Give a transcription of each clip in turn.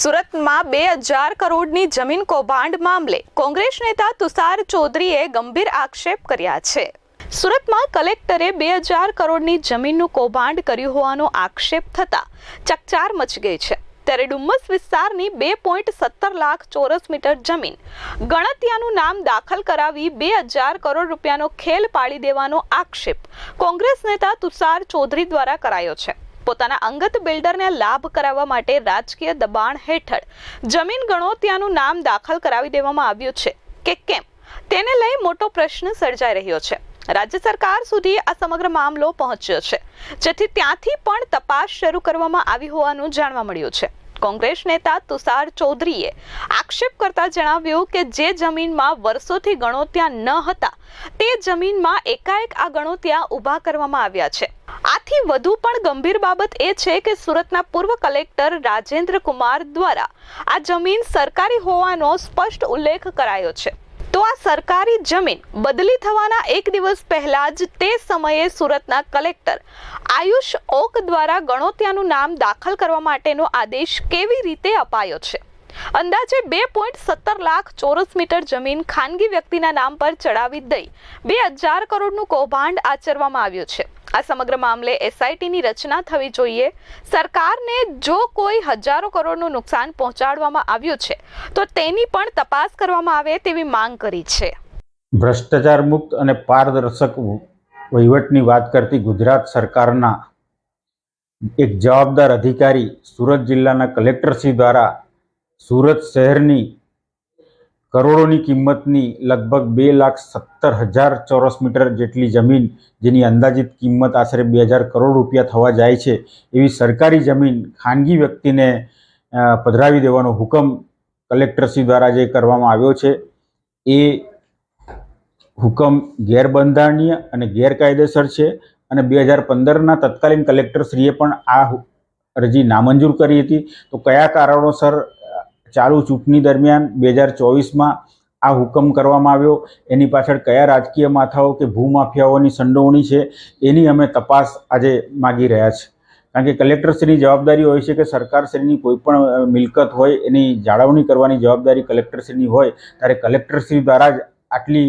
સુરતમાં બે હજાર કરોડની જમીન કૌભાંડ મામલે કોંગ્રેસ નેતા તુષાર ચૌધરીએ ગંભીર આક્ષેપ કર્યા છે. સુરતમાં કલેક્ટરે બે હજાર કરોડની જમીનનું કૌભાંડ કર્યું હોવાનો આક્ષેપ થતા ચકચાર મચી ગઈ છે. ત્યારે ડુમ્મસ વિસ્તારની બે પોઈન્ટ સત્તર લાખ ચોરસ મીટર જમીન ગણતિયાનું નામ દાખલ કરાવી બે હજાર કરોડ રૂપિયાનો ખેલ પાડી દેવાનો આક્ષેપ કોંગ્રેસ નેતા તુષાર ચૌધરી દ્વારા કરાયો છે. પોતાના અંગત બિલ્ડરને લાભ કરાવવા માટે રાજકીય દબાણ હેઠળ જમીન ગણોત્યાનું નામ દાખલ કરાવી દેવામાં આવ્યું છે કે કેમ? તેને લઈ મોટો પ્રશ્ન સર્જાઈ રહ્યો છે. રાજ્ય સરકાર સુધી આ સમગ્ર મામલો પહોંચ્યો છે. જેથી ત્યાંથી પણ તપાસ શરૂ કરવામાં આવી હોવાનું જાણવા મળ્યું છે. કોંગ્રેસ નેતા તુષાર ચૌધરીએ આક્ષેપ કરતા જણાવ્યું કે જે જમીનમાં વર્ષોથી ગણોત્યા ન હતા, તે જમીનમાં એકાએક આ ગણોત્યા ઊભા કરવામાં આવ્યા છે. આથી વધુ પણ ગંભીર બાબત એ છે કે સુરતના પૂર્વ કલેક્ટર રાજેન્દ્ર કુમાર દ્વારા આ જમીન સરકારી હોવાનો સ્પષ્ટ ઉલ્લેખ કરાયો છે. તો આ સરકારી જમીન બદલી થવાના એક દિવસ પહેલા જ તે સમયે સુરતના કલેક્ટર આયુષ ઓક દ્વારા ગણોત્યાનું નામ દાખલ કરવા માટેનો આદેશ કેવી રીતે અપાયો છે? અંદાજે બે પોઈન્ટ સત્તર લાખ ચોરસ મીટર જમીન ખાનગી વ્યક્તિના નામ પર ચડાવી દઈ બે હજાર કરોડનું કૌભાંડ આચરવામાં આવ્યું છે. આ સમગ્ર મામલે એસઆઈટીની રચના થવી જોઈએ. સરકારને જો કોઈ હજારો કરોડનું નુકસાન પહોંચાડવામાં આવ્યું છે, તો તેની પણ તપાસ કરવામાં આવે તેવી માંગ કરી છે. ભ્રષ્ટાચાર મુક્ત અને પારદર્શક વહીવટની વાત કરતી ગુજરાત સરકારના એક જવાબદાર અધિકારી સુરત જિલ્લાના કલેક્ટરશ્રી દ્વારા સુરત શહેરની કરોડોની કિંમતની લગભગ બે લાખ સત્તર હજાર ચોરસ મીટર જેટલી જમીન, જેની અંદાજિત કિંમત આશરે બે હજાર કરોડ રૂપિયા થવા જાય છે, એવી સરકારી જમીન ખાનગી વ્યક્તિને પધરાવી દેવાનો હુકમ કલેક્ટરશ્રી દ્વારા જે કરવામાં આવ્યો છે, એ હુકમ ગેરબંધારણીય અને ગેરકાયદેસર છે અને બે હજાર પંદરના તત્કાલીન કલેક્ટરશ્રીએ પણ આ અરજી નામંજૂર કરી હતી. તો કયા કારણોસર ચાલુ ચૂંટણી દરમિયાન બે હજાર ચોવીસમાં આ હુકમ કરવામાં આવ્યો. એની પાછળ કયા રાજકીય માથાઓ કે ભૂમાફિયાઓની સંડોવણી છે એની અમે તપાસ આજે માગી રહ્યા છે કારણ કે કલેક્ટરશ્રીની જવાબદારી હોય છે કે સરકારશ્રીની કોઈ પણ મિલકત હોય એની જાળવણી કરવાની જવાબદારી કલેક્ટરશ્રીની હોય, ત્યારે કલેક્ટરશ્રી દ્વારા જ આટલી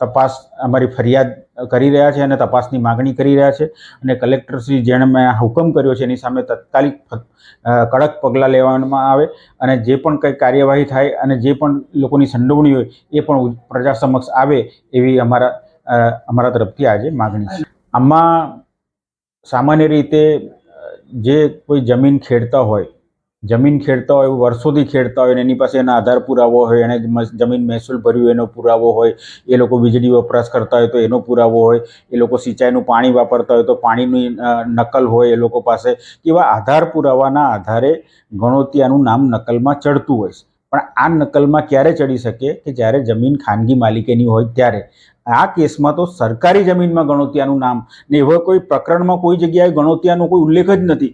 તપાસ અમારી ફરિયાદ કરી રહ્યા છે અને તપાસની માગણી કરી રહ્યા છે અને કલેક્ટરશ્રી જેણે મેં હુકમ કર્યો છે એની સામે તાત્કાલિક કડક પગલાં લેવામાં આવે અને જે પણ કંઈ કાર્યવાહી થાય અને જે પણ લોકોની સંડોવણી હોય એ પણ પ્રજા સમક્ષ આવે એવી અમારા અમારા તરફથી આજે માગણી છે. આમાં સામાન્ય રીતે જે કોઈ જમીન ખેડતા હોય જમીન ખેડતા હોય, વર્ષોથી ખેડતા હોય એની પાસે એના આધાર પુરાવો હોય મ- જમીન મહેસૂલ ભર્યું એનો પુરાવો હોય, એ લોકો વીજળી વપરાશ કરતા હોય તો એનો પુરાવો હોય, એ લોકો સિંચાઈનું પાણી વાપરતા હોય તો પાણીની નકલ હોય એ લોકો પાસે એવા આધાર પુરાવાના આધારે ગણોતિયાનું નામ નકલમાં ચડતું હોય પણ આ નકલમાં ક્યારે ચડી શકે? કે જ્યારે જમીન ખાનગી માલિકીની હોય ત્યારે. આ કેસમાં તો સરકારી જમીનમાં ગણોતિયાનું નામ ને એવા કોઈ પ્રકરણમાં કોઈ જગ્યાએ ગણોતિયાનો કોઈ ઉલ્લેખ જ નથી.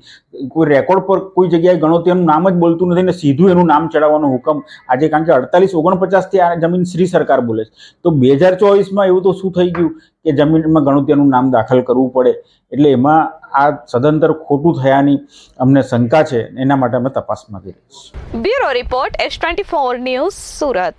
કોઈ રેકોર્ડ પર કોઈ જગ્યાએ ગણોતિયાનું નામ જ બોલતું નથી ને સીધું એનું નામ ચડાવવાનો હુકમ આજે કારણ કે અડતાલીસ ઓગણપચાસથી આ જમીન શ્રી સરકાર બોલે છે. તો બે હજાર ચોવીસમાં એવું તો શું થઈ ગયું કે જમીનમાં ગણોતિયાનું નામ દાખલ કરવું પડે? એટલે એમાં આ સદંતર ખોટું થયાની અમને શંકા છે. એના માટે અમે તપાસ માંગી છીએ bureau report S twenty four news Surat.